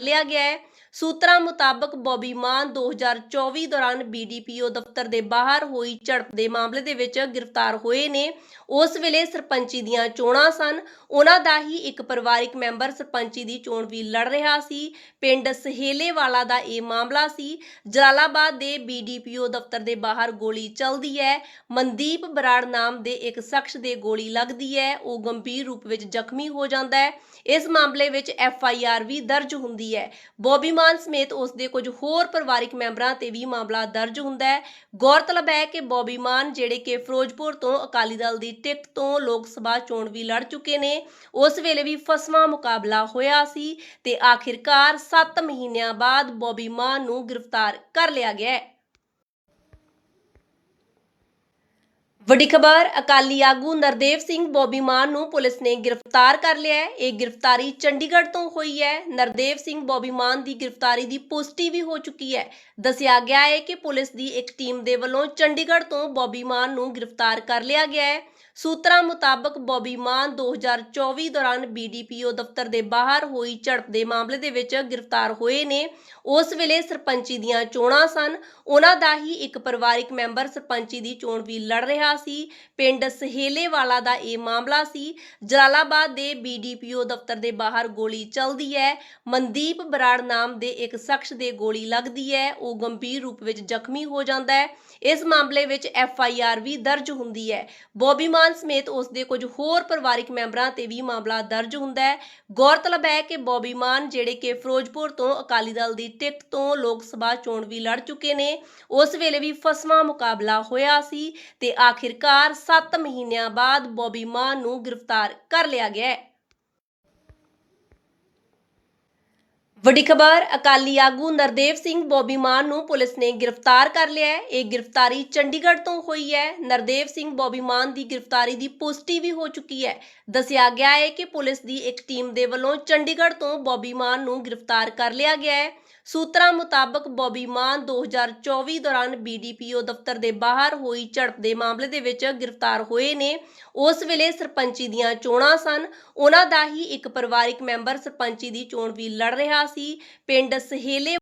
ਲਿਆ ਗਿਆ ਹੈ। ਸੂਤਰਾਂ ਮੁਤਾਬਕ ਬੌਬੀ ਮਾਨ 2024 ਦੌਰਾਨ ਬੀਡੀਪੀਓ ਦਫ਼ਤਰ ਦੇ ਬਾਹਰ ਹੋਈ ਝੜਪ ਦੇ ਮਾਮਲੇ ਦੇ ਵਿੱਚ ਗ੍ਰਿਫਤਾਰ ਹੋਏ ਨੇ। ਉਸ ਵੇਲੇ ਸਰਪੰਚੀ ਦੀਆਂ ਚੋਣਾਂ ਸਨ। ਉਹਨਾਂ ਦਾ ਹੀ ਇੱਕ ਪਰਿਵਾਰਿਕ ਮੈਂਬਰ ਸਰਪੰਚੀ ਦੀ ਚੋਣ ਵੀ ਲੜ ਰਿਹਾ ਸੀ। ਪਿੰਡ ਸਹੇਲੇਵਾਲਾ ਦਾ ਇਹ ਮਾਮਲਾ ਸੀ। ਜਲਾਲਾਬਾਦ ਦੇ ਬੀਡੀਪੀਓ ਦਫ਼ਤਰ ਦੇ ਬਾਹਰ ਗੋਲੀ ਚੱਲਦੀ ਹੈ। ਮਨਦੀਪ ਬਰਾੜ ਨਾਮ ਦੇ ਇੱਕ ਸ਼ਖਸ ਦੇ ਗੋਲੀ ਲੱਗਦੀ ਹੈ। ਉਹ ਗੰਭੀਰ ਰੂਪ ਵਿੱਚ ਜ਼ਖਮੀ ਹੋ ਜਾਂਦਾ ਹੈ। ਇਸ ਮਾਮਲੇ ਵਿੱਚ ਐਫ ਆਈ ਆਰ ਵੀ ਦਰਜ ਹੁੰਦੀ ਹੈ। ਬੌਬੀ ਮਾਨ ਸਮੇਤ ਉਸ ਦੇ ਕੁਝ ਹੋਰ ਪਰਿਵਾਰਿਕ ਮੈਂਬਰਾਂ ਤੇ ਵੀ ਮਾਮਲਾ ਦਰਜ ਹੁੰਦਾ ਹੈ। ਗੌਰਤਲਬ ਹੈ ਕਿ ਬੌਬੀ ਮਾਨ, ਜਿਹੜੇ ਕਿ ਫਿਰੋਜ਼ਪੁਰ ਤੋਂ ਅਕਾਲੀ ਦਲ ਦੀ ਟਿਕਟ ਤੋਂ ਲੋਕ ਸਭਾ ਚੋਣ ਵੀ ਲੜ ਚੁੱਕੇ ਨੇ, ਉਸ ਵੇਲੇ ਵੀ ਫਸਵਾ ਮੁਕਾਬਲਾ ਹੋਇਆ ਸੀ ਤੇ ਆਖਿਰਕਾਰ 7 ਮਹੀਨਿਆਂ ਬਾਅਦ ਬੌਬੀ ਮਾਨ ਨੂੰ ਗ੍ਰਿਫਤਾਰ ਕਰ ਲਿਆ ਗਿਆ ਹੈ। ਵੱਡੀ ਖਬਰ, ਅਕਾਲੀ ਆਗੂ ਨਰਦੇਵ ਸਿੰਘ ਬੋਬੀ ਮਾਨ ਨੂੰ ਪੁਲਿਸ ਨੇ ਗ੍ਰਿਫਤਾਰ ਕਰ ਲਿਆ ਹੈ। ਇਹ ਗ੍ਰਿਫਤਾਰੀ ਚੰਡੀਗੜ੍ਹ ਤੋਂ ਹੋਈ ਹੈ। ਨਰਦੇਵ ਸਿੰਘ ਬੌਬੀ ਮਾਨ ਦੀ ਗ੍ਰਿਫਤਾਰੀ ਦੀ ਪੁਸ਼ਟੀ ਵੀ ਹੋ ਚੁੱਕੀ ਹੈ। ਦੱਸਿਆ ਗਿਆ ਹੈ ਕਿ ਪੁਲਿਸ ਦੀ ਇੱਕ ਟੀਮ ਦੇ ਵੱਲੋਂ ਚੰਡੀਗੜ੍ਹ ਤੋਂ ਬੌਬੀ ਮਾਨ ਨੂੰ ਗ੍ਰਿਫਤਾਰ ਕਰ ਲਿਆ ਗਿਆ ਹੈ। ਸੂਤਰਾਂ ਮੁਤਾਬਕ ਬੌਬੀ ਮਾਨ 2024 ਦੌਰਾਨ ਬੀਡੀਪੀਓ ਦਫ਼ਤਰ ਦੇ ਬਾਹਰ ਹੋਈ ਝੜਪ ਦੇ ਮਾਮਲੇ ਦੇ ਵਿੱਚ ਗ੍ਰਿਫਤਾਰ ਹੋਏ ਨੇ। ਉਸ ਵੇਲੇ ਸਰਪੰਚੀ ਦੀਆਂ ਚੋਣਾਂ ਸਨ। ਉਹਨਾਂ ਦਾ ਹੀ ਇੱਕ ਪਰਿਵਾਰਿਕ ਮੈਂਬਰ ਸਰਪੰਚੀ ਦੀ ਚੋਣ ਵੀ ਲੜ ਰਿਹਾ ਸੀ। ਪਿੰਡ ਸਹੇਲੇ ਵਾਲਾ ਦਾ ਇਹ ਮਾਮਲਾ ਸੀ। ਜਲਾਲਾਬਾਦ ਦੇ ਬੀਡੀਪੀਓ ਦਫ਼ਤਰ ਦੇ ਬਾਹਰ ਗੋਲੀ ਚੱਲਦੀ ਹੈ। ਮਨਦੀਪ ਬਰਾੜ ਨਾਮ ਦੇ ਇੱਕ ਸ਼ਖਸ ਦੇ ਗੋਲੀ ਲੱਗਦੀ ਹੈ। ਉਹ ਗੰਭੀਰ ਰੂਪ ਵਿੱਚ ਜ਼ਖਮੀ ਹੋ ਜਾਂਦਾ ਹੈ। ਇਸ ਮਾਮਲੇ ਵਿੱਚ ਐਫ ਆਈ ਆਰ ਵੀ ਦਰਜ ਹੁੰਦੀ ਹੈ। ਬੋਬੀ ਮਾਨ ਸਮੇਤ ਉਸ ਦੇ ਕੁਝ ਹੋਰ ਪਰਿਵਾਰਿਕ ਮੈਂਬਰਾਂ ਤੇ ਵੀ ਮਾਮਲਾ ਦਰਜ ਹੁੰਦਾ ਹੈ। ਗੌਰਤਲਬ ਹੈ ਕਿ ਬੋਬੀ ਮਾਨ ਜਿਹੜੇ ਕਿ ਫਿਰੋਜ਼ਪੁਰ ਤੋਂ ਅਕਾਲੀ ਦਲ ਦੀ ਟਿਕਟ ਤੋਂ ਲੋਕ ਸਭਾ ਚੋਣ ਵੀ ਲੜ ਚੁੱਕੇ ਨੇ, ਉਸ ਵੇਲੇ ਵੀ ਫਸਵਾ ਮੁਕਾਬਲਾ ਹੋਇਆ ਸੀ ਤੇ ਆਖਿਰਕਾਰ 7 ਮਹੀਨਿਆਂ ਬਾਅਦ ਬੋਬੀ ਮਾਨ ਨੂੰ ਗ੍ਰਿਫਤਾਰ ਕਰ ਲਿਆ ਗਿਆ ਹੈ ਵੱਡੀ ਖਬਰ, ਅਕਾਲੀ ਆਗੂ ਨਰਦੇਵ ਸਿੰਘ ਬੋਬੀ ਮਾਨ ਨੂੰ ਪੁਲਿਸ ਨੇ ਗ੍ਰਿਫਤਾਰ ਕਰ ਲਿਆ ਹੈ। ਇਹ ਗ੍ਰਿਫਤਾਰੀ ਚੰਡੀਗੜ੍ਹ ਤੋਂ ਹੋਈ ਹੈ। ਨਰਦੇਵ ਸਿੰਘ ਬੋਬੀ ਮਾਨ ਦੀ ਗ੍ਰਿਫਤਾਰੀ ਦੀ ਪੁਸ਼ਟੀ ਵੀ ਹੋ ਚੁੱਕੀ ਹੈ। ਦੱਸਿਆ ਗਿਆ ਹੈ ਕਿ ਪੁਲਿਸ ਦੀ ਇੱਕ ਟੀਮ ਦੇ ਵੱਲੋਂ ਚੰਡੀਗੜ੍ਹ ਤੋਂ ਬੋਬੀ ਮਾਨ ਨੂੰ ਗ੍ਰਿਫਤਾਰ ਕਰ ਲਿਆ ਗਿਆ ਹੈ। ਸੂਤਰਾਂ ਮੁਤਾਬਕ ਬੌਬੀ ਮਾਨ 2024 ਦੌਰਾਨ ਬੀਡੀਪੀਓ ਦਫ਼ਤਰ ਦੇ ਬਾਹਰ ਹੋਈ ਝੜਪ ਦੇ ਮਾਮਲੇ ਦੇ ਵਿੱਚ ਗ੍ਰਿਫਤਾਰ ਹੋਏ ਨੇ। ਉਸ ਵੇਲੇ ਸਰਪੰਚੀ ਦੀਆਂ ਚੋਣਾਂ ਸਨ। ਉਹਨਾਂ ਦਾ ਹੀ ਇੱਕ ਪਰਿਵਾਰਿਕ ਮੈਂਬਰ ਸਰਪੰਚੀ ਦੀ ਚੋਣ ਵੀ ਲੜ ਰਿਹਾ ਸੀ। ਪਿੰਡ ਸਹੇਲੇ